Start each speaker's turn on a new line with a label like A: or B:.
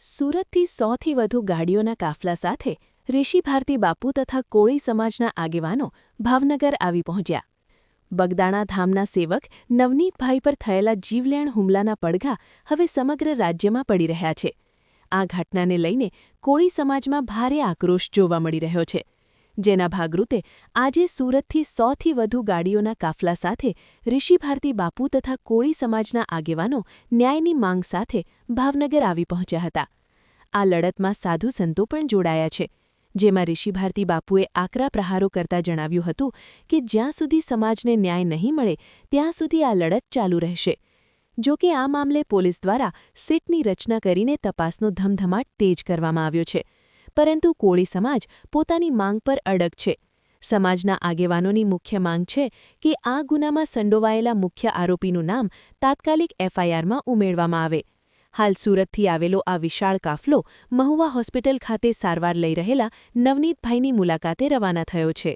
A: સુરતથી સોથી વધુ ગાડીઓના કાફલા સાથે ઋષિ ભારતી બાપુ તથા કોળી સમાજના આગેવાનો ભાવનગર આવી પહોંચ્યા. બગદાણા ધામના સેવક નવનીતભાઈ પર થયેલા જીવલેણ હુમલાના પડઘા હવે સમગ્ર રાજ્યમાં પડી રહ્યા છે. આ ઘટનાને લઈને કોળી સમાજમાં ભારે આક્રોશ જોવા મળી રહ્યો છે. જેના ભાગરૂપે આજે સુરતથી સોથી વધુ ગાડીઓના કાફલા સાથે ઋષિભારતી બાપુ તથા કોળી સમાજના આગેવાનો ન્યાયની માંગ સાથે ભાવનગર આવી પહોંચ્યા હતા. આ લડતમાં સાધુ સંતો પણ જોડાયા છે. જેમાં ઋષિભારતી બાપુએ આકરા પ્રહારો કરતા જણાવ્યું હતું કે જ્યાં સુધી સમાજને ન્યાય નહીં મળે, ત્યાં સુધી આ લડત ચાલુ રહેશે. જો કે આ મામલે પોલીસ દ્વારા સીટની રચના કરીને તપાસનો ધમધમાટ તેજ કરવામાં આવ્યો છે. પરંતુ કોળી સમાજ પોતાની માંગ પર અડગ છે. સમાજના આગેવાનોની મુખ્ય માંગ છે કે આ ગુનામાં સંડોવાયેલા મુખ્ય આરોપીનું નામ તાત્કાલિક એફઆઈઆરમાં ઉમેરવામાં આવે. હાલ સુરતથી આવેલો આ વિશાળ કાફલો મહુવા હોસ્પિટલ ખાતે સારવાર લઈ રહેલા નવનીતભાઈની મુલાકાતે રવાના થયો છે.